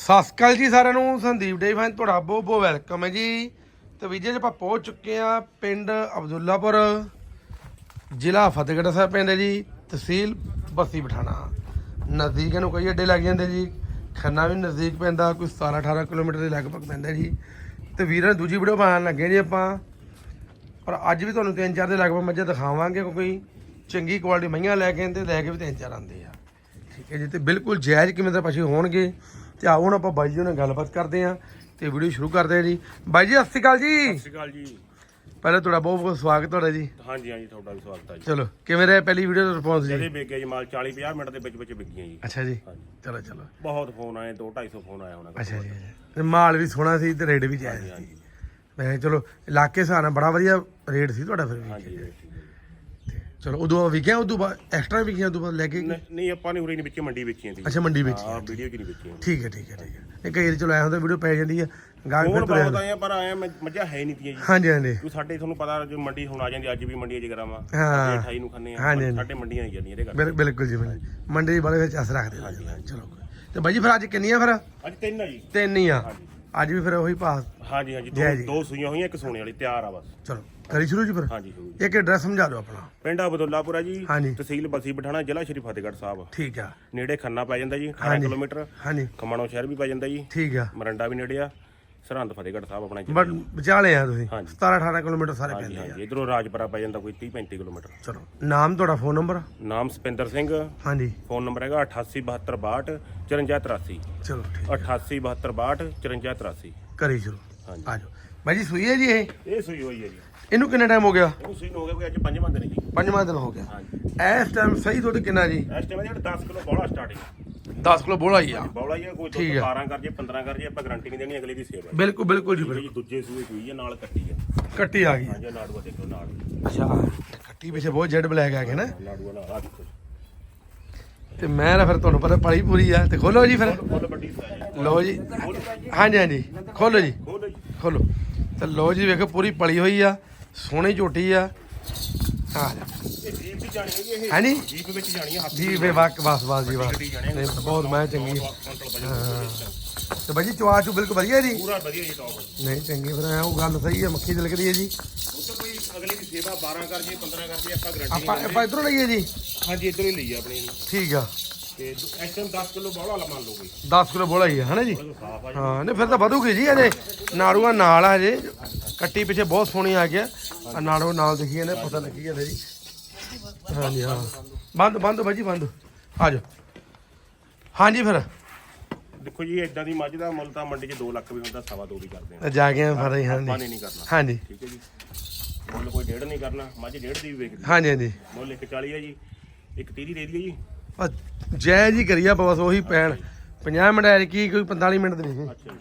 ਸਤਿ ਸ਼੍ਰੀ ਅਕਾਲ ਜੀ ਸਾਰਿਆਂ ਨੂੰ, ਸੰਦੀਪ ਡੇ ਫੈਨ ਤੁਹਾਡਾ ਬਹੁਤ ਬਹੁਤ ਵੈਲਕਮ ਹੈ ਜੀ। ਤੇ ਵੀਜੇ ਜੀ ਆਪਾਂ ਪਹੁੰਚ ਚੁੱਕੇ ਆ ਪਿੰਡ ਅਬਦੁੱਲਾਪੁਰ, ਜ਼ਿਲ੍ਹਾ ਫਤਿਹਗੜ੍ਹ ਸਾਹਿਬ ਪੈਂਦਾ ਜੀ, ਤਹਿਸੀਲ ਬੱਸੀ ਪਠਾਣਾ। ਨਜ਼ਦੀਕ ਇਹਨੂੰ ਕਈ ਅੱਡੇ ਲੱਗ ਜਾਂਦੇ ਜੀ, ਖੰਨਾ ਵੀ ਨਜ਼ਦੀਕ ਪੈਂਦਾ, ਕੋਈ 17 18 ਕਿਲੋਮੀਟਰ ਦੇ ਲਗਭਗ ਪੈਂਦਾ ਜੀ। ਤੇ ਵੀਰਾਂ ਦੂਜੀ ਵੀਡੀਓ ਬਣਾਉਣ ਲੱਗੇ ਜੀ ਆਪਾਂ। ਔਰ ਅੱਜ ਵੀ ਤੁਹਾਨੂੰ ਤਿੰਨ ਚਾਰ ਦੇ ਲਗਭਗ ਮੱਝਾਂ ਦਿਖਾਵਾਂਗੇ ਕਿਉਂਕਿ ਚੰਗੀ ਕੁਆਲਿਟੀ ਮਈਆਂ ਲੈ ਕੇ ਆਏ ਲੈ ਕੇ ਵੀ ਤਿੰਨ ਚਾਰ ਆਉਂਦੇ ਆ। ਠੀਕ ਹੈ ਜੀ, ਤੇ ਬਿਲਕੁਲ ਜਾਇਜ਼ ਕਿਵੇਂ ਦੇ ਪਸ਼ੂ ਹੋਣਗੇ ਤੇ ਆਓ ਹੁਣ ਆਪਾਂ ਬਾਈ ਜੀ ਨਾਲ ਗੱਲਬਾਤ ਕਰਦੇ ਆਂ ਤੇ ਵੀਡੀਓ ਸ਼ੁਰੂ ਕਰਦੇ ਹਾਂ ਜੀ। ਬਾਈ ਜੀ ਸਤਿ ਸ਼੍ਰੀ ਅਕਾਲ ਜੀ। ਸਤਿ ਸ਼੍ਰੀ ਅਕਾਲ ਜੀ। ਪਹਿਲਾਂ ਤੁਹਾਡਾ ਬਹੁਤ ਬਹੁਤ ਸਵਾਗਤ ਤੁਹਾਡਾ ਜੀ। ਹਾਂਜੀ ਹਾਂਜੀ ਤੁਹਾਡਾ ਵੀ ਸਵਾਗਤ ਹੈ ਜੀ। ਚਲੋ ਕਿਵੇਂ ਰਿਹਾ ਪਹਿਲੀ ਵੀਡੀਓ ਦਾ ਰਿਸਪੌਂਸ ਜੀ? ਵਿਕ ਗਿਆ ਜੀ ਮਾਲ 40 50 ਮਿੰਟ ਦੇ ਵਿੱਚ ਵਿੱਚ ਵਿਕ ਗਈਆਂ ਜੀ। ਅੱਛਾ ਜੀ। ਚਲੋ ਚਲੋ। ਬਹੁਤ ਫੋਨ ਆਏ 2 250 ਫੋਨ ਆਇਆ ਹੋਣਾ ਅੱਛਾ ਜੀ ਤੇ ਮਾਲ ਵੀ ਸੋਹਣਾ ਸੀ ਤੇ ਰੇਟ ਵੀ ਜਾਇਜ਼ ਸੀ। ਹਾਂਜੀ। ਮੈਂ ਚਲੋ ਇਲਾਕੇ ਨਾਲ ਬੜਾ ਵਧੀਆ ਰੇਟ ਸੀ ਤੁਹਾਡਾ ਫਿਰ ਵੀ। ਹਾਂਜੀ ਚਲੋ ਉਦੋਂ ਵਿਕਿਆ ਉਦੋਂ ਬਾਅਦ ਐਕਸਟਰਾ ਵਿਕਿਆ ਉਦੋਂ ਬਾਅਦ ਲੈ ਕੇ ਗਏ? ਨਹੀਂ ਨਹੀਂ ਆਪਾਂ ਨੇ ਉਰੇ ਨਹੀਂ ਵਿੱਚ ਮੰਡੀ ਵੇਚੀਆਂ ਦੀ ਅੱਛਾ ਮੰਡੀ ਵਿੱਚ ਹਾਂ ਵੀਡੀਓ 'ਚ ਨਹੀਂ ਵੇਚੀਆਂ ਠੀਕ ਹੈ ਠੀਕ ਹੈ ਠੀਕ ਹੈ। ਇਹ ਕਈ ਵਾਰੀ ਚਲੋ ਐਂ ਹੁੰਦਾ ਵੀਡੀਓ ਪੈ ਜਾਂਦੀ ਹੈ ਗਾਹਕ ਫਿਰ ਫੋਨ ਤੁਰਿਆ ਬਹੁਤ ਪਰ ਆਇਆ ਮੱਝਾਂ ਹੈ ਨਹੀਂ ਤੀਆਂ ਜੀ। ਹਾਂਜੀ ਹਾਂਜੀ। ਕਿਉਂ ਸਾਡੇ ਤੁਹਾਨੂੰ ਪਤਾ ਜੋ ਮੰਡੀ ਹੁਣ ਆ ਜਾਂਦੀ ਅੱਜ ਵੀ ਮੰਡੀ 'ਚ ਗਰਾਮਾ ਹਾਂ। 28 ਨੂੰ ਖੰਨੇ ਆ ਹਾਂਜੀ, ਹਾਂਜੀ। ਸਾਡੇ ਮੰਡੀਆਂ ਹੀ ਜਾਂਦੀਆਂ ਇਹਦੇ ਕਰਕੇ। ਬਿਲ- ਬਿਲਕੁਲ ਜੀ ਬਿਲਕੁਲ। ਮੰਡੀ ਵਾਲੇ ਵਿੱਚ ਅਸ ਰੱਖਦੇ ਹੋ। ਚਲੋ ਤੇ ਬਾਈ ਜੀ ਫਿਰ ਅੱਜ ਕਿੰਨੀਆਂ ਫਿਰ? ਅੱਜ ਤਿੰਨ ਆ ਜੀ। ਤਿੰਨ ਹੀ ਆ। ਅੱਜ ਵੀ ਫਿਰ ਉਹੀ ਪਾਸ ਹਾਂਜੀ ਹਾਂਜੀ। ਜੈ ਜੀ। ਦੋ ਦੋ ਸੂਈਆਂ ਹੋਈਆਂ ਇੱਕ ਸੋਨੇ ਵਾਲੀ ਤਿਆਰ ਆ ਬਸ। ਚਲੋ। ਕਰੀ ਸ਼ੁਰੂ ਜੀ ਫਿਰ? ਹਾਂਜੀ ਸ਼ੁਰੂ ਜੀ। ਇੱਕ ਐਡਰੈਸ ਸਮਝਾ ਦਿਓ ਆਪਣਾ। ਪਿੰਡ ਅਬਦੁੱਲਾਪੁਰਾ ਜੀ ਹਾਂਜੀ। ਤਹਿਸੀਲ ਬਸੀ ਪਠਾਣਾ ਜ਼ਿਲ੍ਹਾ ਸ਼੍ਰੀ ਫਤਿਹਗੜ੍ਹ ਸਾਹਿਬ। ਠੀਕ ਆ। ਨੇੜੇ ਖੰਨਾ ਪੈ ਜਾਂਦਾ ਜੀ 18 ਹਾਂਜੀ। ਕਿਲੋਮੀਟਰ। ਹਾਂਜੀ। ਖਮਾਣੋ ਸ਼ਹਿਰ ਵੀ ਪੈ ਜਾਂਦਾ ਜੀ। ਠੀਕ ਆ। ਮਰੰਡਾ ਵੀ ਨੇੜੇ ਆ। ਸਰਹੰਦ ਫਤਿਹਗੜ੍ਹ ਸਾਹਿਬ ਆਪਣਾ ਜੀ। ਬਟ ਵਿਚਾਲੇ ਆ ਤੁਸੀਂ। ਹਾਂਜੀ। 17 18 ਕਿਲੋਮੀਟਰ ਸਾਰੇ ਹਾਂਜੀ ਪੈਂਦੇ ਆ। ਹਾਂਜੀ। ਇਧਰੋਂ ਰਾਜਪੁਰਾ ਪੈ ਜਾਂਦਾ ਕੋਈ 30 35 ਕਿਲੋਮੀਟਰ। ਚਲੋ। ਨਾਮ ਤੁਹਾਡਾ ਫੋਨ ਨੰਬਰ ਨਾਮ ਸਪਿੰਦਰ ਸਿੰਘ। ਹਾਂਜੀ। ਫੋਨ ਨੰਬਰ ਹੈਗਾ 887262 5483 ਚਲੋ ਠੀਕ 887262 5483 ਕਰੀ ਸ਼ੁਰੂ। ਹਾਂਜੀ। ਆ ਜਾਓ। ਬਾਈ ਜੀ ਸੂਈ ਹੈ ਜੀ ਇਹ? ਇਹ ਸੂਈ ਹੋਈ ਹੈ ਜੀ। ਇਹਨੂੰ ਕਿੰਨਾ ਟਾਈਮ ਹੋ ਗਿਆ? ਇਹਨੂੰ ਸੂਈ ਨੂੰ ਹੋ ਗਿਆ ਕੋਈ ਅੱਜ ਪੰਜਵਾਂ ਦਿਨ ਜੀ। ਪੰਜਵਾਂ ਦਿਨ ਹੋ ਗਿਆ। ਹਾਂਜੀ। ਇਸ ਟਾਈਮ ਸਹੀ ਦੁੱਧ ਕਿੰਨਾ ਜੀ? ਇਸ ਟਾਈਮ ਜਿਹੜਾ 10 ਕਿਲੋ ਬੌਲਾ ਸਟਾਰਟਿੰਗ 10 ਕਿਲੋ ਬੋਲਾ ਹੀ ਆ। ਬੌਲਾ ਹੀ ਆ ਕੋਈ ਦੁੱਧ ਠੀਕ ਹੈ। 12 ਕਰ ਜੇ 15 ਕਰ ਜੇ ਆਪਾਂ ਗਾਰੰਟੀ ਨਹੀਂ ਦੇਣੀ ਅਗਲੇ ਦੀ ਸੇਵਾ ਬਿਲਕੁਲ ਬਿਲਕੁਲ ਜੀ ਜੀ ਬਿਲਕੁਲ। ਦੂਜੇ ਸੂਏ ਸੂਈ ਹੈ ਨਾਲ ਕੱਟੀ ਹੈ ਕੱਟੀ ਆ ਗਈ। ਹਾਂਜੀ ਨਾੜੂਆ ਦੇਖੋ ਨਾਲ ਅੱਛਾ ਕੱਟੀ ਪਿੱਛੇ ਬਹੁਤ ਜੈਡ ਬਲੈਕ ਆ ਗਿਆ ਨਾ। ਨਾੜੂਆ ਨਾਲ ਆ ਦੇਖੋ ਤੇ ਮੈਂ ਨਾ ਫਿਰ ਤੁਹਾਨੂੰ ਪਤਾ ਪਲੀ ਪੂਰੀ ਆ। ਤੇ ਖੋਲੋ ਜੀ ਫਿਰ। ਫੁੱਲ ਵੱਡੀ ਸਾਈਜ਼ ਹੈ ਲਓ ਜੀ। ਹਾਂਜੀ ਹਾਂਜੀ। ਖੋਲੋ ਜੀ। ਖੋਲੋ ਜੀ। ਖੋਲੋ। ਤੇ ਲਓ ਜੀ ਵੇਖੋ ਪੂਰੀ ਪਲੀ ਹੋਈ ਆ। ਸੋਹਣੀ ਝੋਟੀ ਆ। ਆ ਜਾ। ਜੀਪ ਜਾਣੀ ਹੈ ਇਹ ਜੀਪ ਵਿੱਚ ਜਾਣੀ ਹੈ ਹੱਥ ਜੀ ਵੇ ਵਾਕ ਬਸ ਬਸ ਜੀ ਬਸ ਨਹੀਂ ਬਹੁਤ ਮੈਂ ਚੰਗੀ ਤੇ ਬਾਜੀ ਚਵਾ ਚੂ ਬਿਲਕੁਲ ਵਧੀਆ ਜੀ। ਪੂਰਾ ਵਧੀਆ ਜੀ ਟੌਪ ਨਹੀਂ ਚੰਗੀ ਫਿਰ ਉਹ ਗੱਲ ਸਹੀ ਹੈ ਮੱਖੀ ਦਿਲਕਦੀ ਹੈ ਜੀ। ਤਾਂ ਕੋਈ ਅਗਲੇ ਦੀ ਸੇਵਾ 12 ਕਰ ਜੇ 15 ਕਰ ਜੇ ਆਪਾਂ ਗਾਰੰਟੀ ਆਪਾਂ ਆਪਾਂ ਇਧਰੋਂ ਲਈਏ ਜੀ। ਹਾਂਜੀ ਇਧਰੋਂ ਹੀ ਲਈ ਆਪਣੀ। ਠੀਕ ਆ। ਤੇ ਇਸ ਟਾਈਮ 10 ਕਿਲੋ ਬੌਲਾ ਲਾ ਮੰਨ ਲਓ ਕੋਈ। 10 ਕਿਲੋ ਬੋਲਾ ਹੀ ਆ ਹਨਾ ਜੀ? ਹਾਂ ਨਹੀਂ ਫਿਰ ਤਾਂ ਵਧੂਗੀ ਜੀ ਅਜੇ ਨਾੜੂਆ ਨਾਲ ਆ ਜੇ ਕੱਟੀ ਪਿੱਛੇ ਬਹੁਤ ਸੋਹਣੀ ਆ ਗਿਆ ਆ ਨਾੜੂ ਨਾਲ ਦਿਖੀ ਜਾਂਦੇ ਪਤਾ ਲੱਗੀ ਜਾਂਦਾ ਜੀ। ਹਾਂਜੀ ਹਾਂ। ਬੰਦ ਬੰਦ ਬਾਜੀ ਬੰਦ। ਆ ਜਾਓ। ਹਾਂਜੀ ਫਿਰ। ਦੇਖੋ ਜੀ ਇਦਾਂ ਦੀ ਮੱਝ ਦਾ ਮੁੱਲ ਤਾਂ ਮੰਡੀ 'ਚ 2 ਲੱਖ ਵੀ ਹੁੰਦਾ ਸਵਾ 2 ਵੀ ਕਰਦੇ ਆ। ਜਾ ਕੇ ਫਿਰ ਆਪਾਂ ਹਾਂਜੀ। ਨੇ ਨਹੀਂ ਕਰਨਾ। ਹਾਂਜੀ। ਠੀਕ ਹੈ ਜੀ। ਮੁੱਲ ਕੋਈ ਡੇਢ ਨਹੀਂ ਕਰਨਾ ਮੱਝ ਡੇਢ ਦੀ ਵੀ ਵੇਚਦੀ ਹਾਂਜੀ ਹਾਂਜੀ। ਮੁੱਲ 140 ਹੈ ਜੀ ਇੱਕ 30 ਦੇ ਦਈਏ ਜੀ। ਬਸ ਜੈ ਜੀ ਕਰੀਆ ਬਸ ਉਹੀ ਪੈਣ। 50 ਮਿੰਟ ਐ ਕੀ ਕੋਈ 45 ਮਿੰਟ ਦੇ ਨਹੀਂ। ਅੱਛਾ ਜੀ।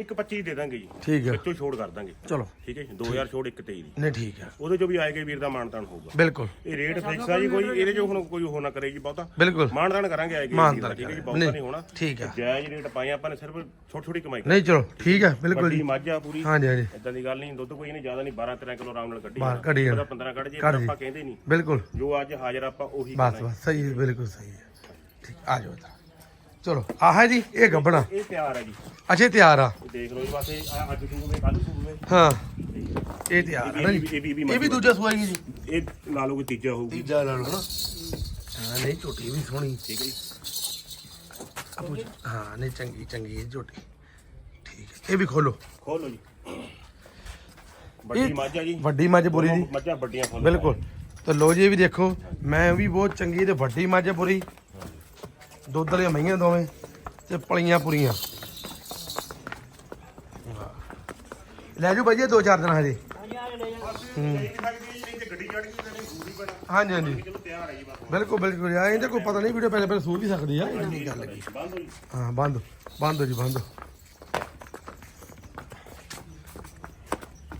ਇੱਕ 25 ਦੇ ਦਾਂਗੇ ਜੀ। ਠੀਕ ਆ। ਵਿੱਚੋਂ ਛੋੜ ਕਰ ਦਾਂਗੇ। ਚਲੋ। ਠੀਕ ਹੈ ਜੀ 2000 ਛੋੜ ਇੱਕ 23 ਦੀ ਨਹੀਂ ਠੀਕ ਆ। ਉਹਦੇ ਚੋਂ ਵੀ ਆਏਗਾ ਵੀਰ ਦਾ ਮਾਨਤਾਨ ਹੋਊਗਾ। ਬਿਲਕੁਲ। ਇਹ ਰੇਟ ਫਿਕਸ ਆ ਜੀ ਕੋਈ ਇਹਦੇ ਚੋਂ ਹੁਣ ਕੋਈ ਉਹ ਨਾ ਕਰੇ ਜੀ ਬਹੁਤਾ। ਬਿਲਕੁਲ। ਮਾਨਦਾਨ ਕਰਾਂਗੇ ਆਏਗਾ ਮਾਨਤਾਨ ਠੀਕ ਹੈ ਜੀ ਕਰਾਂਗੇ। ਬਹੁਤਾ ਨਹੀਂ ਹੋਣਾ। ਠੀਕ ਆ। ਜਾਇਜ਼ ਰੇਟ ਪਾਏ ਆਪਾਂ ਨੇ ਸਿਰਫ ਛੋਟੀ ਛੋਟੀ ਕਮਾਈ ਨਹੀਂ ਚਲੋ ਠੀਕ ਆ ਬਿਲਕੁਲ ਜੀ। ਮੱਝ ਪੂਰੀ। ਹਾਂਜੀ ਹਾਂਜੀ। ਇਦਾਂ ਦੀ ਗੱਲ ਨਹੀਂ ਦੁੱਧ ਕੋਈ ਨਹੀਂ ਜ਼ਿਆਦਾ ਨਹੀਂ 12 13 ਕਿਲੋ ਆਰਾਮ ਨਾਲ ਕੱਢੀ ਕੱਢੀ ਜਾਣਾ। ਉਹਦਾ 15 ਕੱਢ ਜੇ। ਆਪਾਂ ਕਹਿੰਦੇ ਨਹੀਂ। ਬਿਲਕੁਲ। ਜੋ ਅੱਜ ਹਾਜ਼ਰ ਆਪਾਂ ਉਹੀ ਬਸ ਬਸ ਸਹੀ ਹੈ ਬਿਲਕੁਲ ਸਹੀ ਹੈ। ਠੀਕ ਆ ਜਾਓ ਤਾਂ ਚਲੋ ਆਹ ਹੈ ਜੀ ਇਹ ਗੱਬਣਾ। ਇਹ ਤਿਆਰ ਹੈ ਜੀ। ਅੱਛੇ ਤਿਆਰ ਆ। ਇਹ ਦੇਖ ਲਓ ਜੀ ਬਸ ਇਹ ਆ- ਅੱਜ ਸੂਵੇ ਕੱਲ ਸੂਵੇ ਹਾਂ। ਇਹ ਤਿਆਰ ਹੈ ਨਾ ਜੀ। ਇਹ ਵੀ- ਇਹ ਵੀ ਇਹ ਵੀ ਦੂਜਾ ਸੂਆ ਹੀ। ਜੀ। ਇਹ ਲਾ ਲਓ ਕੋਈ ਤੀਜਾ ਹੋਊਗੀ ਤੀਜਾ ਲਾ ਲਓ ਹਾਂ ਨਹੀਂ ਝੋਟੀ ਵੀ ਸੋਹਣੀ। ਠੀਕ ਹੈ ਜੀ। ਹਾਂ ਨਹੀਂ ਚੰਗੀ ਚੰਗੀ ਹੈ ਝੋਟੀ। ਠੀਕ ਹੈ। ਇਹ ਵੀ ਖੋਲੋ। ਖੋਲੋ ਜੀ। ਵੱਡੀ ਮੱਝ ਆ ਜੀ। ਵੱਡੀ ਮੱਝ ਬੁਰੀ ਜੀ। ਮੱਝਾਂ ਵੱਡੀਆਂ ਖੋਲੋ। ਬਿਲਕੁਲ। ਤੇ ਲੋ ਜੀ ਇਹ ਵੀ ਦੇਖੋ ਮੈਂ ਵੀ ਬਹੁਤ ਚੰਗੀ ਤੇ ਵੱਡੀ ਮੱਝ ਪੂਰੀ ਦੁੱਧ ਵਾਲੀਆਂ ਮਈਆਂ ਦੋਵੇਂ ਤੇ ਪਲੀਆਂ ਪੂਰੀਆਂ। ਲੈ ਜੂ ਭਾਜੀ ਦੋ ਚਾਰ ਦਿਨ ਹਜੇ। ਹਾਂਜੀ ਹਾਂਜੀ। ਬਿਲਕੁਲ ਬਿਲਕੁਲ। ਆ ਇਹਦੇ ਕੋਈ ਪਤਾ ਨਹੀਂ ਵੀਡੀਓ ਪਹਿਲੇ ਪਹਿਲੇ ਸੂ ਵੀ ਸਕਦੀ ਆ। ਇਹ ਨਹੀਂ ਗੱਲ ਬੰਦ ਹੋ ਬੰਦ। ਬੰਦ ਹੋ ਜੀ ਬੰਦ।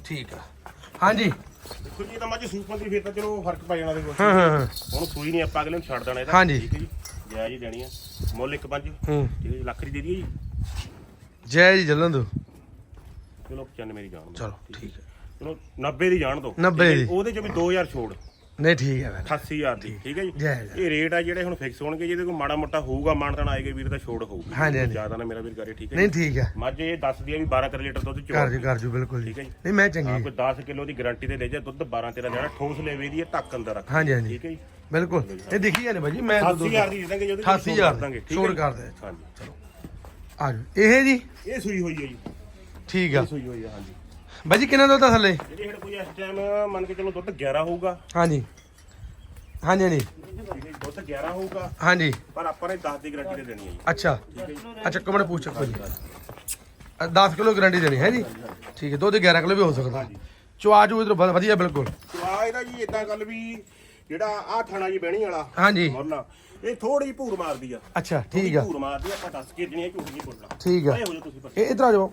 ਠੀਕ ਆ। ਹਾਂਜੀ। ਦੇਖੋ ਜੀ ਤਾਂ ਮੱਝ ਸੂਪਾਂ ਦੀ ਫਿਰ ਤਾਂ ਚਲੋ ਫ਼ਰਕ ਪੈ ਜਾਣਾ ਦੇਖੋ। ਹਾਂ ਹਾਂ ਹਾਂ। ਹੁਣ ਸੂਈ ਨਹੀਂ ਆਪਾਂ ਅਗਲੇ ਨੂੰ ਛੱਡ ਦੇਣਾ ਇਹਦਾ। ਹਾਂਜੀ। ਠੀਕ ਹੈ ਜੀ ਜੈ ਜੀ ਦੇਣੀ ਆ। ਮੁੱਲ ਇੱਕ ਪੰਜ। ਹੂੰ। ਠੀਕ ਹੈ ਜੀ ਲੱਖ ਦੀ ਦੇ ਦਈਏ ਜੀ? ਜੈ ਜੀ ਜਲਨ ਦੋ ਚਲੋ 95 ਮੇਰੀ ਜਾਣ ਦਿਓ। ਚਲੋ ਠੀਕ ਹੈ ਚਲੋ 90 ਦੀ ਜਾਣ ਦੋ 90 ਦੀ। ਉਹਦੇ ਚ ਵੀ 2000 ਛੋੜ। ਨਹੀਂ ਠੀਕ ਹੈ ਫਿਰ। 88000 ਦੀ ਠੀਕ ਹੈ ਜੀ? ਇਹ ਰੇਟ ਆ ਜਿਹੜੇ ਹੁਣ ਫਿਕਸ ਹੋਣਗੇ ਜਿਹਦੇ ਕੋਈ ਮਾੜਾ ਮੋਟਾ ਹੋਊਗਾ ਮਾਨਤਨ ਆਏਗਾ ਵੀਰ ਦਾ ਛੋੜ ਹੋਊਗੀ। ਹਾਂਜੀ, ਹਾਂਜੀ। ਜ਼ਿਆਦਾ ਨਾ ਮੇਰਾ ਵੀਰ ਕਰੇ ਠੀਕ ਹੈ ਨਹੀਂ ਠੀਕ ਹੈ ਮੱਝ ਇਹ ਦੱਸਦੀ ਆ ਵੀ 12 ਕਰ ਲੀਟਰ ਦੁੱਧ ਕਰ ਜੂ ਕਰ ਜੂ ਬਿਲਕੁਲ ਜੀ। ਠੀਕ ਹੈ ਜੀ। ਨਹੀਂ ਮੈਂ ਹਾਂ ਚੰਗੀ ਕੋਈ 10 ਕਿਲੋ ਦੀ ਗਾਰੰਟੀ ਤੇ ਲੈ ਜਾ ਦੁੱਧ 12 13 ਦੇਣਾ ਠੋਸ ਲੈਵੇ ਦੀ ਇਹ ਢੱਕ ਅੰਦਰ ਰੱਖ। ਹਾਂਜੀ ਹਾਂਜੀ। ਠੀਕ ਹੈ ਜੀ? ਬਿਲਕੁਲ। ਇਹ ਦੇਖੀ ਜਾਂਦੇ ਭਾਜੀ ਮੈਂ ਦੋ- ਦੋ- 80000 ਦੀ ਦੇ ਦਾਂਗੇ ਜਿਹਦੇ 88000 ਦੀ, ਛੋੜ ਕਰ ਦੇ। ਹਾਂਜੀ ਆ ਜਾਓ। ਇਹ ਜੀ? ਇਹ ਸੂਈ ਹੋਈ ਹੈ ਜੀ। ਠੀਕ ਆ। ਸੂਈ ਹੋਈ ਹੈ ਹਾਂਜੀ। ਭਾਜੀ ਕਿੰਨਾ ਦੁੱਧ ਆ ਥੱਲੇ? ਜਿਹੜੀ ਸਾਡੇ ਕੋਈ ਇਸ ਟਾਈਮ ਮੰਨ ਕੇ ਚਲੋ ਦੁੱਧ 11 ਹੋਊਗਾ। ਹਾਂਜੀ। ਹਾਂਜੀ ਹਾਂਜੀ। ਠੀਕ ਹੈ ਜੀ, ਦੁੱਧ 11 ਹੋਊਗਾ। ਹਾਂਜੀ। ਪਰ ਆਪਾਂ ਨੇ 10 ਦੀ ਗਾਰੰਟੀ ਤੇ ਦੇਣੀ ਹੈ ਅੱਛਾ। ਅੱਛਾ ਕਮਣ ਪੁੱਛ ਚੱਕੋ ਜੀ 10 ਕਿਲੋ ਗਾਰੰਟੀ ਦੇਣੀ ਹੈ ਜੀ? ਠੀਕ ਹੈ ਦੁੱਧ 11 ਕਿਲੋ ਵੀ ਹੋ ਸਕਦਾ। ਚਵਾ ਚੂ ਇਧਰ ਵਧੀਆ ਬਿਲਕੁਲ। ਸੋ ਆ ਇਹਦਾ ਜੀ ਇਦਾਂ ਗੱਲ ਵੀ ਜਿਹੜਾ ਆ ਥਾਣਾ ਜੀ ਬਹਿਣੀ ਵਾਲਾ ਹਾਂਜੀ। ਮੁਰਲਾ ਇਹ ਥੋੜੀ ਭੂਰ ਮਾਰਦੀ ਆ। ਅੱਛਾ ਠੀਕ ਆ। ਭੂਰ ਮਾਰਦੀ ਆ ਆਪਾਂ ਦੱਸ ਕੇ ਦੇਣੀ ਆ ਝੂਠ ਨਹੀਂ ਬੋਲਣਾ। ਠੀਕ ਆ। ਐ ਹੋ ਜਾ ਤੁਸੀਂ ਬਸ ਇਹ ਇਧਰ ਆ ਜਾਓ।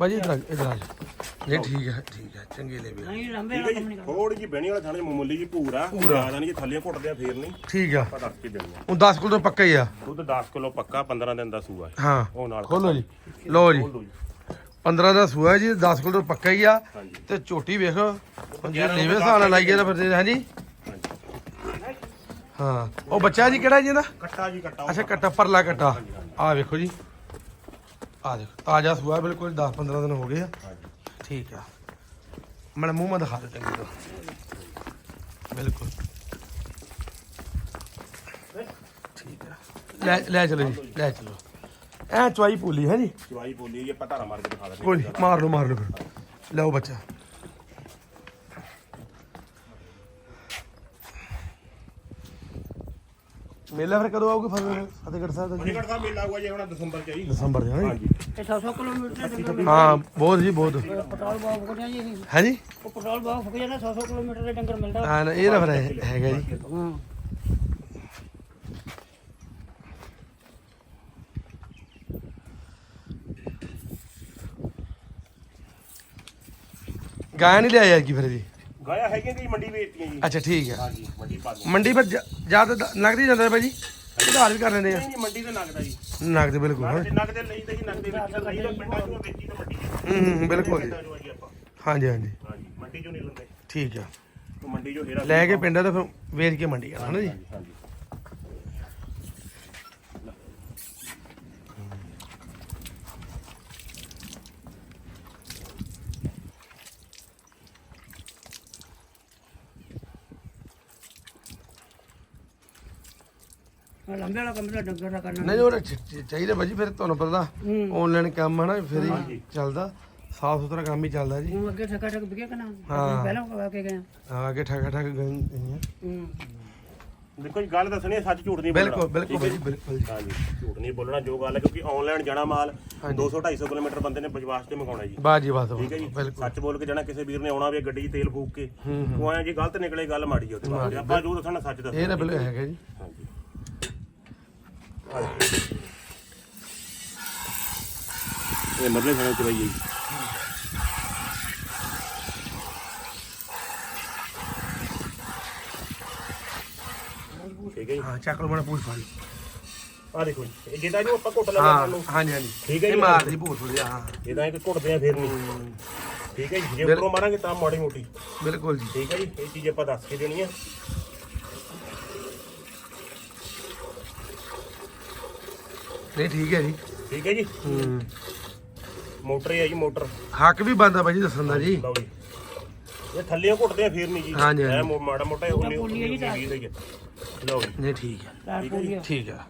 ਭਾਜੀ ਇਧਰ ਆ ਜਾਓ, ਇਧਰ ਆ ਜਾਓ। ਠੀਕ ਹੈ ਠੀਕ ਹੈ ਚੰਗੀ ਲੈ ਵੀ ਨਹੀਂ ਲੰਬੇ ਠੀਕ ਹੈ ਜੀ ਥੋੜੀ ਜਿਹੀ ਬਹਿਣੀ ਵਾਲਾ ਥਾਣੇ ਮਾਮੂਲੀ ਜੀ ਭੂਰ ਆ। ਜ਼ਿਆਦਾ ਨਹੀਂ ਜੇ ਥੱਲੇ ਘੁੱਟਦੇ ਆ ਫੇਰ ਨਹੀਂ। ਠੀਕ ਆ। ਆਪਾਂ ਦੱਸ ਕੇ ਦੇਣੀ ਆ। ਉਹ 10 ਕਿਲੋ ਤੋਂ ਪੱਕਾ ਹੀ ਆ। ਦੁੱਧ 10 ਕਿਲੋ ਪੱਕਾ 15 ਦਿਨ ਦਾ ਸੂਆ ਹੈ ਹਾਂ ਉਹ ਨਾਲ ਖੋਲੋ ਜੀ। ਲਓ। ਜੀ। ਖੋਲ ਦਿਓ ਜੀ। 15 ਦਾ ਸੂਆ ਹੈ ਜੀ 10 ਕਿਲੋ ਤੋਂ ਪੱਕਾ ਹੀ ਆ। ਹਾਂਜੀ। ਤੇ ਝੋਟੀ ਵੇਖੋ। ਹੁਣ ਜੇ ਨੀਵੇਂ ਹਿਸਾਬ ਨਾਲ ਲਾਈਏ ਤਾਂ ਫਿਰ ਹਾਂਜੀ। ਹਾਂ। ਉਹ ਬੱਚਾ ਜੀ ਕਿਹੜਾ ਜੀ ਇਹਦਾ? ਕੱਟਾ ਜੀ ਕੱਟਾ। ਅੱਛਾ ਕੱਟਾ ਪਰਲਾ ਕੱਟਾ। ਆ ਵੇਖੋ ਜੀ। ਆ ਦੇਖੋ ਤਾਜ਼ਾ ਸੂਆ ਬਿਲਕੁਲ 10 15 ਦਿਨ ਹੋ ਗਏ ਆ। ਠੀਕ ਆ। ਮੈਂ ਮੂੰਹ ਮਾ ਦਿਖਾ ਦੇ ਤਰ੍ਹਾਂ ਬਿਲਕੁਲ। ਠੀਕ ਆ। ਲੈ ਲੈ ਚਲੋ ਜੀ ਲੈ ਚਲੋ। ਐ ਚਵਾਈ ਪੂਲੀ ਹੈ ਜੀ? ਚਵਾਈ ਬੋਲੀ ਆਪਾਂ ਧਾਰਾ ਮਾਰ ਕੇ ਦਿਖਾ ਦਿੰਦੇ ਕੋਈ ਨੀ, ਮਾਰ ਲਓ ਮਾਰ ਲਓ ਫਿਰ। ਲਓ ਬੱਚਾ। ਮੇਲਾ ਫਿਰ ਕਦੋਂ ਆਊਗਾ ਫਤਿਹਗੜ੍ਹ ਫਤਿਹਗੜ੍ਹ ਸਾਹਿਬ ਦਾ ਜੀ? ਫਤਿਹਗੜ੍ਹ ਸਾਹਿਬ ਮੇਲਾ ਹੋਊਗਾ ਜੀ ਹੁਣ ਦਸੰਬਰ ਚ ਜੀ। ਦਸੰਬਰ ਹੈ ਹਾਂਜੀ। ਇਹ 700 ਕਿਲੋਮੀਟਰ ਦੇ ਡੰਗਰ ਹਾਂ ਬਹੁਤ ਜੀ ਬਹੁਤ। ਪੈਟਰੋਲ ਬਹੁਤ ਫੁੱਕ ਜਾਂਦਾ ਜੀ ਹੈ ਜੀ? ਉਹ ਪੈਟਰੋਲ ਬਹੁਤ ਫੁੱਕ ਜਾਂਦਾ 700 ਕਿਲੋਮੀਟਰ ਦੇ ਡੰਗਰ ਮਿਲਦਾ। ਹਾਂ ਇਹ ਤਾਂ ਫਿਰ ਹੈ- ਹੈਗਾ ਜੀ। ਹਾਂ। ਗਾਇਆ ਨਹੀਂ ਲਿਆ ਯਾਰ ਕੀ ਫਿਰ ਜੀ ਗਾਇਆ ਹੈਗੀਆਂ ਜੀ ਮੰਡੀ ਵੇਚਤੀਆਂ ਜੀ। ਅੱਛਾ ਠੀਕ ਹੈ ਹਾਂਜੀ ਮੰਡੀ ਪਾ ਮੰਡੀ ਪਰ ਜ਼ਿਆਦਾ ਨਗਦੀ ਜਾਂਦਾ ਭਾਜੀ ਉਧਾਰ ਵੀ ਕਰ ਲੈਂਦੇ ਆ। ਨਹੀਂ ਜੀ ਮੰਡੀ ਤੇ ਲੱਗਦਾ ਜੀ। ਨਗਦ ਬਿਲਕੁਲ ਹਾਂ। ਲਈ ਤਾਂ ਜੀ ਨਗਦ ਵਿੱਚ ਲਈ ਤਾਂ ਪਿੰਡਾਂ ਚੋਂ ਵੇਚੀ ਤਾਂ ਮੰਡੀ ਚ। ਹੂੰ, ਹੂੰ ਬਿਲਕੁਲ ਜੀ। ਪਿੰਡਾਂ ਚੋਂ ਆ ਜੀ ਆਪਾਂ। ਹਾਂਜੀ ਹਾਂਜੀ। ਹਾਂਜੀ ਮੰਡੀ ਚੋਂ ਨਹੀਂ ਲੈਂਦੇ। ਠੀਕ ਆ। ਉਹ ਮੰਡੀ ਚੋਂ ਹੇਰਾ ਲੈ ਕੇ ਪਿੰਡਾਂ ਤੋਂ ਫਿਰ ਵੇਚ ਕੇ ਮੰਡੀ ਕਰਨਾ ਜੀ? ਹਾਂਜੀ। ਲੰਬੇ ਵਾਲਾ ਕੰਮ ਤਾਂ ਡੰਗਰ ਦਾ ਕਰਨਾ ਨਹੀਂ ਉਹ ਚਾਹੀਦਾ ਭਾਜੀ ਫਿਰ ਤੁਹਾਨੂੰ ਪਤਾ। ਹੂੰ। ਆਨਲਾਈਨ ਕੰਮ ਹੈ ਨਾ ਫਿਰ ਹੀ ਚੱਲਦਾ। ਸਾਫ਼ ਸੁਥਰਾ ਕੰਮ ਹੀ ਚੱਲਦਾ ਜੀ। ਹੁਣ ਅੱਗੇ ਠੱਕਾ ਠੱਕ ਵਿਕਿਆ ਕਨਾ ਹਾਂ। ਪਹਿਲਾਂ ਕਵਾ ਕੇ ਗਏ ਹਾਂ? ਅੱਗੇ ਠਾਕਾ ਠਾਕ ਗਈਆਂ। ਹੂੰ। ਦੇਖੋ ਜੀ ਗੱਲ ਦੱਸਣੀ ਹੈ ਸੱਚ ਝੂਠ ਨਹੀਂ ਬੋਲਣਾ। ਬਿਲਕੁਲ ਬਿਲਕੁਲ ਭਾਜੀ ਬਿਲਕੁਲ ਜੀ। ਹਾਂਜੀ ਝੂਠ ਨਹੀਂ ਬੋਲਣਾ ਜੋ ਗੱਲ ਹੈ ਕਿਉਂਕਿ ਆਨਲਾਈਨ ਜਾਣਾ ਮਾਲ 200 250 ਕਿਲੋਮੀਟਰ ਬੰਦੇ ਨੇ ਵਿਸ਼ਵਾਸ ਤੇ ਮੰਗਾਉਣਾ ਜੀ। ਬਾਜੀ ਬਾਤ ਠੀਕ ਹੈ ਜੀ? ਬਿਲਕੁਲ। ਸੱਚ ਬੋਲ ਕੇ ਜਾਣਾ ਕਿਸੇ ਵੀਰ ਨੇ ਆਉਣਾ ਵੀ ਗੱਡੀ 'ਚ ਤੇਲ ਫੂਕ ਕੇ ਹੂੰ, ਉਹ ਐਂ ਜੇ ਗਲਤ ਨਿਕਲੇ ਗੱਲ ਮਾੜੀ ਆ ਉਹਦੇ ਬਾਅਦ ਆਪਾਂ ਜੋ ਦੱਸਣਾ ਸੱਚ ਦੱਸਣਾ। ਇਹ ਤਾਂ ਬਿਲਕੁਲ ਹੈਗਾ ਜੀ। ਹਾਂਜੀ। ਇਹ ਮਰਲੇ ਖਾਣੇ ਜੀ। ਠੀਕ ਹੈ ਜੀ। ਹਾਂ ਚੱਕ ਲਓ ਮਣਾ ਪੂਛ ਫੜ। ਆ ਦੇਖੋ ਜੀ ਇਹ ਜਿਹਦਾ ਜੋ ਆਪਾਂ ਘੁੱਟ ਲੈਣਾ ਹਾਂ ਸਾਨੂੰ ਹਾਂਜੀ ਹਾਂਜੀ। ਠੀਕ ਹੈ ਇਹ ਜੀ ਮਾਰਦੀ ਭੂਤ ਥੋੜੀ ਹਾਂ। ਇਹਦਾ ਇੱਕ ਘੁੱਟਦੇ ਆ ਫੇਰ ਨਹੀਂ। ਠੀਕ ਹੈ ਜੀ ਜੇ ਉੱਪਰੋਂ ਮਾਰਾਂਗੇ ਤਾਂ ਮਾੜੀ ਮੋਟੀ। ਬਿਲਕੁਲ ਜੀ। ਠੀਕ ਹੈ ਜੀ ਇਹ ਚੀਜ਼ ਆਪਾਂ ਦੱਸ ਕੇ ਦੇਣੀ ਹੈ ਨਹੀਂ ਠੀਕ ਹੈ ਜੀ। ਠੀਕ ਹੈ ਜੀ। ਹੂੰ। ਮੋਟਰ ਹੀ ਹੈ ਜੀ ਮੋਟਰ। ਹੱਕ ਵੀ ਬੰਦਾ ਭਾਜੀ ਦੱਸਣ ਦਾ ਜੀ। ਲਓ ਜੀ। ਇਹ ਥੱਲੇ ਘੁੱਟਦੇ ਆ ਫੇਰ ਨਹੀਂ ਜੀ। ਹਾਂਜੀ, ਹਾਂਜੀ। ਇਹ ਮੋ- ਮਾੜਾ ਮੋਟਾ ਉਹ ਨਹੀਂ ਪੂਲੀ ਹੈ ਜੀ ਤਾਂ। ਲਓ ਜੀ। ਨਹੀਂ ਠੀਕ ਹੈ। ਪੂਰੀ ਠੀਕ ਹੈ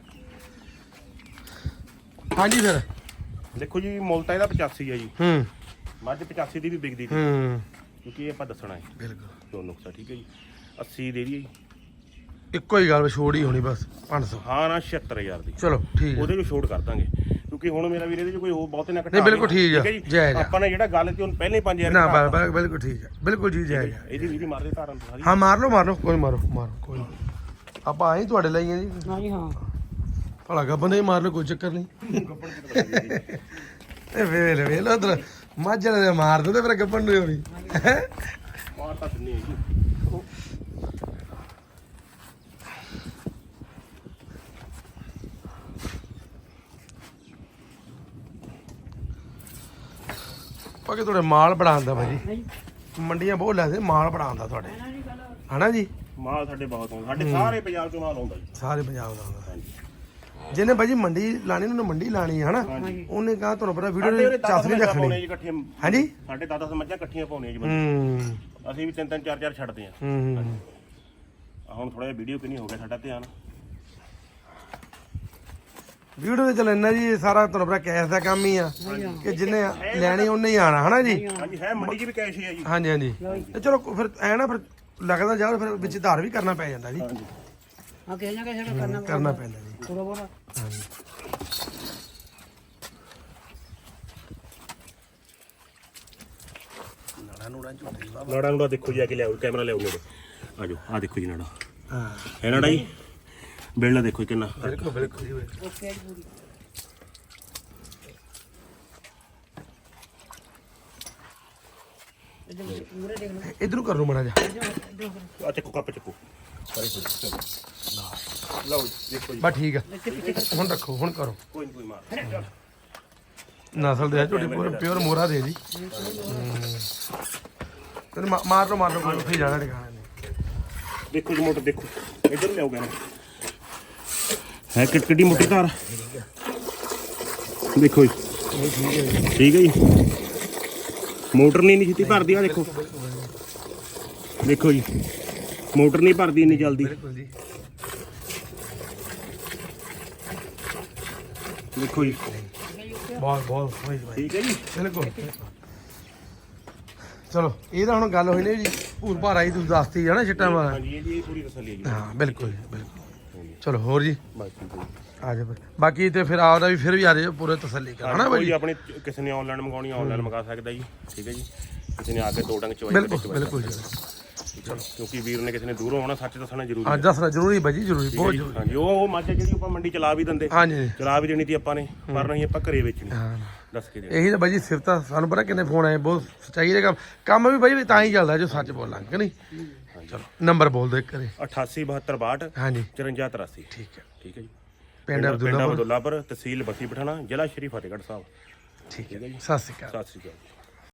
ਹਾਂਜੀ ਫਿਰ। ਦੇਖੋ ਜੀ ਮੁੱਲ ਤਾਂ ਇਹਦਾ 85 ਹੈ ਜੀ। ਹੂੰ। ਮੱਝ 85 ਦੀ ਵੀ ਵਿਕਦੀ ਸੀ। ਹੂੰ। ਕਿਉਂਕਿ ਇਹ ਆਪਾਂ ਦੱਸਣਾ ਹੈ। ਬਿਲਕੁਲ। ਦੋ ਨੁਕਸਾ ਠੀਕ ਹੈ ਜੀ। 80 ਦੇ ਦਈਏ ਜੀ। ਇੱਕੋ ਹੀ ਗੱਲ ਛੋੜ ਹੀ ਹੋਣੀ ਬਸ 500 ਹਾਂ ਨਾ 76000 ਦੀ। ਚਲੋ ਠੀਕ ਹੈ ਉਹਦੇ ਵਿੱਚ ਛੋਟ ਕਰ ਦਾਂਗੇ। ਕਿਉਂਕਿ ਹੁਣ ਮੇਰਾ ਵੀਰ ਇਹਦੇ ਚ ਕੋਈ ਹੋਰ ਬਹੁਤੇ ਨਾ ਘਟਾ ਨਹੀਂ, ਬਿਲਕੁਲ ਠੀਕ ਆ, ਹੈ ਜੀ? ਆ। ਆਪਾਂ ਨੇ ਜਿਹੜਾ ਗੱਲ ਤੇ ਹੁਣ ਪਹਿਲੇ 5000 ਨਾ ਬਿਲਕੁਲ ਠੀਕ ਹੈ ਬਿਲਕੁਲ ਜੀ ਜਾਏਗਾ ਇਹਦੀ ਵੀਰੀ ਮਾਰਦੇ ਧਾਰਨ ਸਾਰੀ। ਹਾਂ ਮਾਰ ਲਓ ਮਾਰ ਲਓ। ਕੋਈ ਮਾਰੋ ਮਾਰੋ ਕੋਈ ਨੀ। ਆਪਾਂ ਆਏ ਤੁਹਾਡੇ ਲਈ ਆ ਜੀ। ਹਾਂ ਜੀ ਹਾਂ। ਭਲਾ ਗੱਬਨ ਦੇ ਮਾਰ ਲਓ ਕੋਈ ਚੱਕਰ ਨਹੀਂ। ਇਹ ਵੇਲ ਵੇਲ ਉਧਰ ਦੇ ਮਾਰ ਦਿੰਦੇ ਫਿਰ ਗੱਬਨ ਨੂੰ ਹੋਣੀ। ਮਾਰ ਤਾਂ ਦਿੰਨੀ ਹੈ ਜੀ ਬਾਕੀ ਤੁਹਾਡੇ ਮਾਲ ਬਣਾਉਂਦਾ ਭਾਜੀ ਨਹੀਂ ਮੰਡੀਆਂ ਬਹੁਤ ਲੈਦੇ ਮਾਲ ਬਣਾਉਂਦਾ ਤੁਹਾਡੇ ਇਹਨਾਂ ਦੀ ਗੱਲ ਹਨਾ ਜੀ? ਮਾਲ ਸਾਡੇ ਬਹੁਤ ਆਉਂਦਾ ਸਾਡੇ ਸਾਰੇ ਪੰਜਾਬ ਚੋਂ ਮਾਲ ਆਉਂਦਾ ਜੀ। ਸਾਰੇ ਪੰਜਾਬ ਦਾ ਆਉਂਦਾ। ਜਿਹਨੇ ਬਾਜੀ ਮੰਡੀ ਲਾਣੀ ਉਹਨੇ ਮੰਡੀ ਲਾਣੀ ਹੈ ਹਨਾ? ਉਹਨੇ ਕਹਾ ਤੁਹਾਨੂੰ ਪਤਾ ਵੀਡੀਓ ਚਾਸ ਨਹੀਂ ਰੱਖਣੀ। ਹਾਂਜੀ? ਸਾਡੇ 10 ਮੱਝਾਂ ਇਕੱਠੀਆਂ ਪਾਉਣੇ ਜੀ ਅਸੀਂ ਵੀ ਤਿੰਨ ਤਿੰਨ ਚਾਰ ਚਾਰ ਛੱਡਦੇ ਆ ਹੂੰ। ਹੁਣ ਥੋੜਾ ਜਿਹਾ ਵੀਡੀਓ ਕਿੰਨੀ ਹੋ ਗਿਆ ਸਾਡਾ ਧਿਆਨ। ਵੀਡੀਓ ਤੇ ਚੱਲ ਇੰਨਾ ਜੀ ਸਾਰਾ ਤੁਹਾਨੂੰ ਪਤਾ ਕੈਸ਼ ਦਾ ਕੰਮ ਹੀ ਆ ਕਿ ਜਿਹਨੇ ਲੈਣੀ ਉਹਨੇ ਹੀ ਆਣਾ ਹਨਾ ਜੀ? ਹਾਂਜੀ ਹੈ ਮੰਡੀ 'ਚ ਵੀ ਕੈਸ਼ ਹੀ ਆ ਜੀ। ਹਾਂਜੀ ਹਾਂਜੀ। ਤੇ ਚਲੋ ਫਿਰ ਐ ਨਾ ਫਿਰ ਲੱਗਦਾ ਜਾ ਫਿਰ ਵਿੱਚ ਧਾਰ ਵੀ ਕਰਨਾ ਪੈ ਜਾਂਦਾ ਜੀ। ਹਾਂਜੀ। ਆ ਕਿਸੇ ਨਾ ਕਿਸੇ ਨੂੰ ਕਰਨਾ ਕਰਨਾ ਪੈਂਦਾ ਜੀ। ਥੋੜਾ ਬੋੜਾ ਨਾੜਾ ਨੂੜਾ ਦੇਖੋ ਜੀ ਆ ਕੇ ਲਿਆਓ ਕੈਮਰਾ ਲਿਆਓ ਨੇੜੇ ਆ ਜਾਓ ਆ ਦੇਖੋ ਜੀ ਨਾੜਾ। ਹਾਂ। ਹੈ ਨਾੜਾ ਜੀ? ਬਿਲਣਾ ਦੇਖੋ ਕਿੰਨਾ ਬਿਲਕੁਲ ਬਿਲਕੁਲ ਜੀ ਓਕੇ ਜੀ ਪੂਰੀ ਇਧਰ ਮੂਰੇ ਦੇਖ ਲਓ ਇਧਰੋਂ ਕਰ ਲਓ ਮੜਾ ਜਾ ਆ ਚੱਕੋ ਕੱਪ ਚੱਕੋ ਲਓ ਜੀ ਦੇਖੋ ਜੀ ਬਸ ਠੀਕ ਆ ਹੁਣ ਰੱਖੋ ਹੁਣ ਕਰੋ ਕੋਈ ਨਹੀਂ ਕੋਈ ਮਾਰ ਨਸਲ ਦੇ ਆ ਝੋਟੀ ਪੂਰੇ ਪਿਓਰ ਮੋਰਾ ਦੇ ਜੀ ਤੇ ਮਾਰ ਲਓ ਮਾਰ ਲਓ ਕੋਈ ਉੱਥੇ ਜਾਣਾ ਟਿਕਾਣਾ ਨਹੀਂ ਦੇਖੋ ਜੀ ਮੋਟਰ ਦੇਖੋ ਇਧਰ ਲਿਆਓ ਗਏ ਹੈ ਕਿੱਡੀ ਮੋਟੀ ਧਾਰ? ਦੇਖੋ ਜੀ। ਠੀਕ ਹੈ ਜੀ। ਮੋਟਰ ਨਹੀਂ ਇੰਨੀ ਛੇਤੀ ਭਰਦੀ ਆ ਦੇਖੋ। ਦੇਖੋ ਜੀ। ਮੋਟਰ ਨਹੀਂ ਭਰਦੀ ਇੰਨੀ ਜਲਦੀ। ਜੀ ਦੇਖੋ ਜੀ। ਬਹੁਤ ਬਹੁਤ ਜੀ ਠੀਕ ਹੈ ਜੀ। ਬਿਲਕੁਲ। ਚਲੋ ਇਹ ਤਾਂ ਹੁਣ ਗੱਲ ਹੋਈ ਨੇ ਜੀ। ਭੂਰ ਭਾਰਾ ਹੀ ਤੁਸੀਂ ਦੱਸਤੀ ਹੈ ਨਾ ਛਿੱਟਾਂ ਵਾਲਾ ਹਾਂਜੀ ਇਹਦੀ ਇਹ ਪੂਰੀ ਤਸੱਲੀ ਹੈ ਜੀ। ਹਾਂ ਬਿਲਕੁਲ ਜੀ ਬਿਲਕੁਲ। ਚਲੋ ਹੋਰ ਜੀ? ਜੀ। ਆ ਜਾ ਬਾਕੀ ਤੇ ਫਿਰ ਆਪਦਾ ਵੀ ਫਿਰ ਵੀ ਆ ਜਾਓ ਪੂਰੇ ਤਸੱਲੀ ਕਰ ਹਨਾ ਬਾਈ? ਕੋਈ? ਆਪਣੇ ਕਿਸੇ ਨੇ ਆਨਲਾਈਨ ਮੰਗਾਉਣੀ ਆਨਲਾਈਨ ਮੰਗਾ ਸਕਦਾ ਜੀ। ਠੀਕ ਹੈ ਜੀ। ਕਿਸੇ ਨੇ ਆ ਕੇ ਦੋ ਡੰਗ ਚਵਾਈ ਬਿਲਕੁਲ ਬਿਲਕੁਲ ਜੀ। ਕਿਉਂਕਿ ਵੀਰ ਨੇ ਕਿਸੇ ਨੇ ਦੂਰੋਂ ਆਉਣਾ ਸੱਚ ਦੱਸਣਾ ਜ਼ਰੂਰੀ ਹਾਂ ਦੱਸਣਾ ਜ਼ਰੂਰੀ ਬਾਈ ਜੀ ਜ਼ਰੂਰੀ ਬਹੁਤ ਜ਼ਰੂਰੀ। ਹਾਂਜੀ ਉਹ ਉਹ ਮੱਝ ਜਿਹੜੀ ਆਪਾਂ ਮੰਡੀ ਚਲਾ ਵੀ ਦਿੰਦੇ। ਹਾਂਜੀ। ਚਲਾ ਵੀ ਦੇਣੀ ਤੀ ਆਪਾਂ ਨੇ ਪਰ ਨਹੀਂ ਆਪਾਂ ਘਰੇ ਵੇਚਣੀ। ਹਾਂ। ਦੱਸ ਕੇ ਦੇ ਇਹੀ ਤਾਂ ਬਾਈ ਜੀ ਸਿਫਤਾਂ ਸਾਨੂੰ ਪਤਾ ਕਿੰਨੇ ਫੋਨ ਆਏ ਬਹੁਤ ਸੱਚਾਈ ਦੇ ਕੰਮ। ਕੰਮ ਵੀ ਬਾਈ ਵੀ ਤਾਂ ਹੀ ਚੱਲਦਾ ਜੋ ਸੱਚ ਬੋਲਾਂਗੇ ਕਿ ਨਹੀਂ? ਚਲੋ ਨੰਬਰ ਬੋਲ ਦਿਓ ਇੱਕ ਕਰੇ 88 72 62 ਹਾਂਜੀ। 54 83 ਠੀਕ ਹੈ। ਠੀਕ ਹੈ ਜੀ। ਪਿੰਡ ਅਬਦੁੱਲਾਪੁਰ। ਅਬਦੁੱਲਾਪੁਰ ਤਹਿਸੀਲ ਬਸੀ ਪਠਾਣਾ ਜ਼ਿਲ੍ਹਾ ਸ਼੍ਰੀ ਫਤਿਹਗੜ੍ਹ ਸਾਹਿਬ। ਠੀਕ ਹੈ ਸਤਿ ਸ਼੍ਰੀ ਅਕਾਲ। ਸਤਿ ਸ੍ਰੀ ਅਕਾਲ